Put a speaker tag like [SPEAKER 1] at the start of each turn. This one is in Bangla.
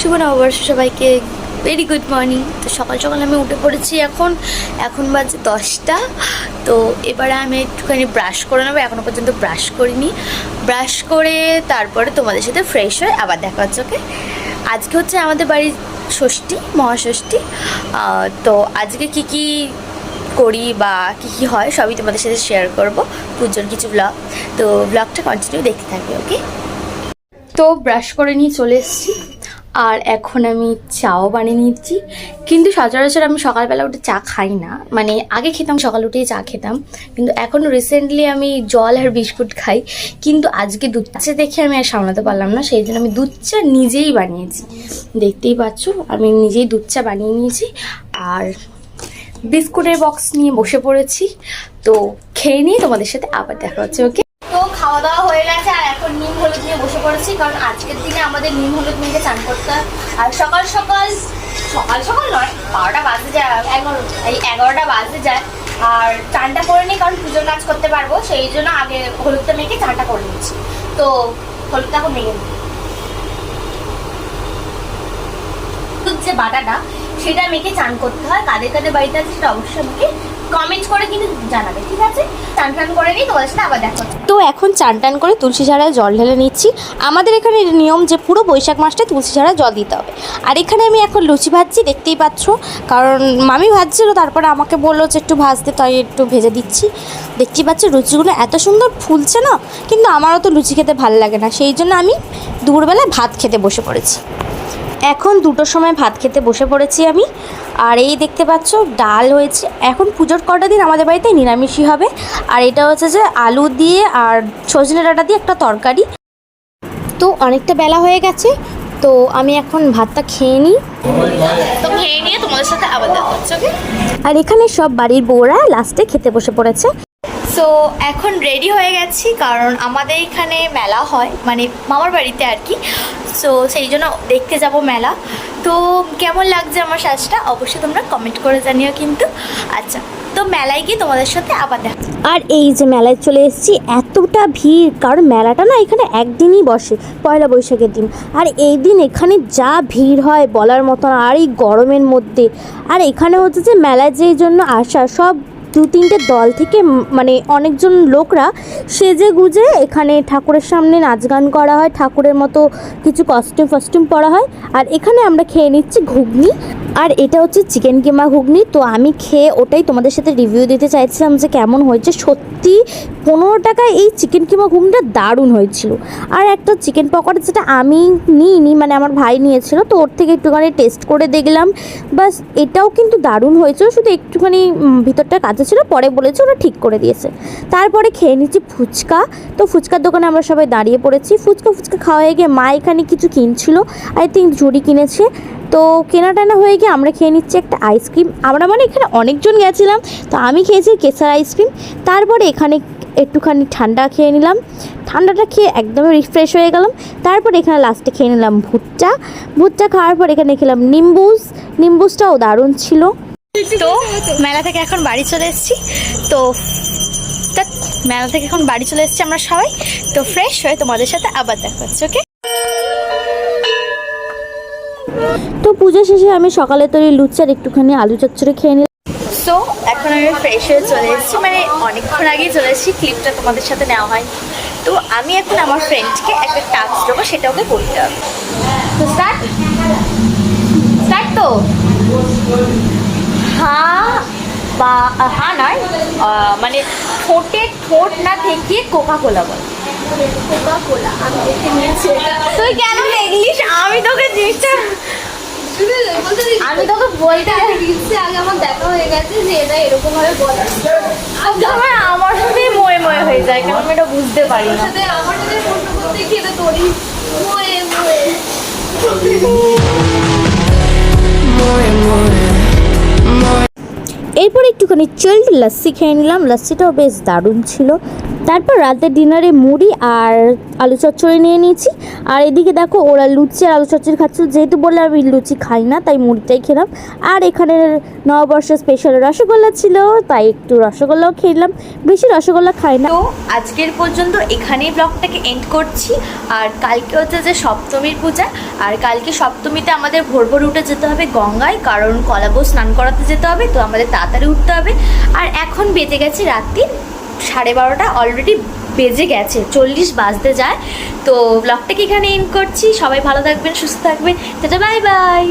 [SPEAKER 1] শুভ নববর্ষ সবাইকে। ভেরি গুড মর্নিং তো সকাল সকাল আমি উঠে পড়েছি এখন। এখন বাজে দশটা। তো এবারে আমি একটুখানি ব্রাশ করে নেব। এখনও পর্যন্ত ব্রাশ করিনি। ব্রাশ করে তারপরে তোমাদের সাথে ফ্রেশ হয়ে আবার দেখা হচ্ছে ওকে আজকে হচ্ছে আমাদের বাড়ির ষষ্ঠী, মহাষষ্ঠী। তো আজকে কি কি করি বা কী কী হয় সবই তোমাদের সাথে শেয়ার করব পুজোর কিছু ব্লগ তো ব্লগটা কন্টিনিউ দেখতে থাকবে ওকে তো ব্রাশ করে নিয়ে চলে এসেছি। আর এখন আমি চাও বানিয়ে নিচ্ছি। কিন্তু সচরাচর আমি সকালবেলা উঠে চা খাই না। মানে আগে খেতাম, সকাল উঠেই চা খেতাম। কিন্তু এখন রিসেন্টলি আমি জল আর বিস্কুট খাই। কিন্তু আজকে দুধ চা দেখে আমি আর সামলাতে পারলাম না। সেই জন্য আমি দুধ চা নিজেই বানিয়েছি। দেখতেই পাচ্ছ, আমি নিজেই দুধ চা বানিয়ে নিয়েছি। আর বিস্কুটের বক্স নিয়ে বসে পড়েছি। তো খেয়ে নিয়ে তোমাদের সাথে আবার দেখা হচ্ছে, ওকে? তো খাওয়া দাওয়া হয়ে গেছে, আর এখন নিম হলুদ নিয়ে বসে পড়েছি, কারণ আজকের দিনে আমাদের নিম হলুদ নিয়ে চান করতে আর সকাল সকাল সকাল সকাল নয়, বারোটা বাজে যায়, এগারো, এই এগারোটা বাজে যায়। আর চানটা করে নিই, কারণ পুজোর কাজ করতে পারব, সেই জন্য আগে হলুদটা মেখে চানটা করে নিচ্ছি। তো হলুদটা এখন মেখে নিই যে বাটাটা সেটা মেখে চান করতে হয়। কাদের কাদের বাড়িতে আছে সেটা অবশ্যই আমাকে কমেন্ট করে কিন্তু জানাবে, ঠিক আছে? চান টান করে নিই সাথে আবার
[SPEAKER 2] তো এখন চান টান করে তুলসী ঝাড়ায় জল ঢেলে নিচ্ছি। আমাদের এখানে নিয়ম যে পুরো বৈশাখ মাসটা তুলসী ঝাড়ায় জল দিতে হবে। আর এখানে আমি এখন লুচি ভাজছি, দেখতেই পাচ্ছ। কারণ মামি ভাজছিল, তারপরে আমাকে বলল যে একটু ভাজতে, তাই একটু ভেজে দিচ্ছি। দেখতেই পাচ্ছ, লুচিগুলো এত সুন্দর ফুলছে না, কিন্তু আমারও তো লুচি খেতে ভালো লাগে না। সেই জন্য আমি দুপুরবেলায় ভাত খেতে বসে পড়েছি। এখন দুটোর সময় ভাত খেতে বসে পড়েছি আমি। আর এই দেখতে পাচ্ছ ডাল হয়েছে। এখন পুজোর কটা দিন আমাদের বাড়িতে নিরামিষই হবে। আর এটা হচ্ছে যে আলু দিয়ে আর সজনে ডাঁটা দিয়ে একটা তরকারি। তো অনেকটা বেলা হয়ে গেছে তো আমি এখন ভাতটা খেয়ে নিই।
[SPEAKER 1] তো খেয়ে নিয়ে তোমাদের সাথে আবার দেখা হচ্ছে
[SPEAKER 2] আর এখানে সব বাড়ির বউরা লাস্টে খেতে বসে পড়েছে।
[SPEAKER 1] সো এখন রেডি হয়ে গেছি, কারণ আমাদের এখানে মেলা হয় মানে মামার বাড়িতে আর কি। সো সেই জন্য দেখতে যাব মেলা। তো, কেমন লাগছে আমার সাজটা? অবশ্যই তোমরা কমেন্ট করে জানিও কিন্তু। আচ্ছা তো মেলায় গিয়ে তোমাদের সাথে আবার দেখা।
[SPEAKER 2] আর এই যে মেলায় চলে এসেছি, এতটা ভিড়, কারণ মেলাটা না এখানে একদিনই বসে, পয়লা বৈশাখের দিন। আর এই দিন এখানে যা ভিড় হয় বলার মতন আর এই গরমের মধ্যে। আর এখানে হচ্ছে যে মেলায় যেই জন্য আসা, সব দু তিনটে দল থেকে মানে অনেকজন লোকরা সেজে গুজে এখানে ঠাকুরের সামনে নাচ গান করা হয়, ঠাকুরের মতো কিছু কস্টিউম ফস্টিউম পরা হয়। আর এখানে আমরা খেয়ে নিচ্ছি ঘুগনি। আর এটা হচ্ছে চিকেন কিমা ঘুগনি। তো আমি খেয়ে ওটাই তোমাদের সাথে রিভিউ দিতে চাইছিলাম যে কেমন হয়েছে। সত্যি পনেরো টাকায় এই চিকেন কিমা ঘুগনিটা দারুণ হয়েছিল। আর একটা চিকেন পকোড়া যেটা আমি নিইনি মানে আমার ভাই নিয়েছিল, তো ওর থেকে একটুখানি টেস্ট করে দেখলাম। বাস এটাও কিন্তু দারুণ হয়েছিল শুধু একটুখানি ভিতরটা কাঁচা ছিল, পরে বলেছে ওরা ঠিক করে দিয়েছে। তারপরে খেয়ে নিচ্ছি ফুচকা। তো ফুচকার দোকানে আমরা সবাই দাঁড়িয়ে পড়েছি। ফুচকা ফুচকা খাওয়া হয়ে গিয়ে মা এখানে কিছু কিনছিল। আই থিঙ্ক ঝুড়ি কিনেছে। তো কেনা টানা হয়ে গিয়ে আমরা খেয়ে নিচ্ছি একটা আইসক্রিম। আমরা মানে এখানে অনেকজন গেছিলাম, তো আমি খেয়েছি কেসার আইসক্রিম। তারপরে এখানে একটুখানি ঠান্ডা খেয়ে নিলাম। ঠান্ডাটা খেয়ে একদমই রিফ্রেশ হয়ে গেলাম। তারপর এখানে লাস্টে খেয়ে নিলাম ভুট্টা। ভুট্টা খাওয়ার পর এখানে খেলাম নিম্বুস। নিম্বুসটাও দারুণ ছিল।
[SPEAKER 1] তো মেলা থেকে এখন বাড়ি চলে এসেছি। তা মেলা থেকে এখন বাড়ি চলে এসেছি আমরা সবাই। তো ফ্রেশ হয়ে তোমাদের সাথে আবার দেখা হচ্ছে ওকে
[SPEAKER 2] তো পুজো শেষে আমি সকালে তৈরি লুচার একটুখানি আলু চচ্চড়ি খেয়ে নিলাম।
[SPEAKER 1] সো এখন আমি ফ্রেশ হয়ে চলে এসেছি। মানে অনেকক্ষণ আগেই চলে এসেছি ক্লিপটা তোমাদের সাথে নেওয়া হয় তো আমি এখন আমার ফ্রেন্ডকে একটা টাস্ক দেবো সেটা ওকে করতে হবে। তো স্টার্ট স্টার্ট তো? হ্যাঁ বা হ্যাঁ নয় মানে ঠোঁটে ঠোঁট না থেকে কোকা কোলা বল তুই কেন দেখলিস? আমি তোকে জিনিসটা আমি তোকে বলতে
[SPEAKER 3] রিলসে আগে আমার দেখা হয়ে গেছে যে এটা এরকম ভাবে বলে।
[SPEAKER 1] আমার আমার সাথেই ময়ে ময়ে হয়ে যায় কারণ আমি এটা বুঝতে পারি না।
[SPEAKER 3] আমার সাথে প্রশ্ন করতে গিয়ে এটা তোরই মোয়ে মোয়ে।
[SPEAKER 2] এরপর একটুখানি চিল্ড লস্যি খেয়ে নিলাম লস্যিটাও বেশ দারুণ ছিল। তারপর রাতের ডিনারে মুড়ি আর আলু চচ্চড়ি নিয়ে নিয়েছি। আর এদিকে দেখো ওরা লুচি আর আলু চচ্চড়ি খাচ্ছিল যেহেতু বললে আমি লুচি খাই না, তাই মুড়িটাই খেলাম। আর এখানে নববর্ষের স্পেশাল রসগোল্লা ছিল, তাই একটু রসগোল্লাও খেলাম। বেশি রসগোল্লা খাই না।
[SPEAKER 1] তো আজকের পর্যন্ত এখানেই ব্লগটাকে এন্ড করছি। আর কালকে হচ্ছে যে সপ্তমীর পূজা। আর কালকে সপ্তমীতে আমাদের ভোর ভোর উঠে যেতে হবে গঙ্গায়, কারণ কলাবো স্নান করাতে যেতে হবে, তো আমাদের তাড়াতাড়ি উঠতে হবে। আর এখন বেজে গেছে রাত্রি সাড়ে বারোটা অলরেডি বেজে গেছে, চল্লিশ বাজতে যায়। তো ব্লগটাকে এখানে এন্ড করছি? সবাই ভালো থাকবেন, সুস্থ থাকবেন। তো বাই বাই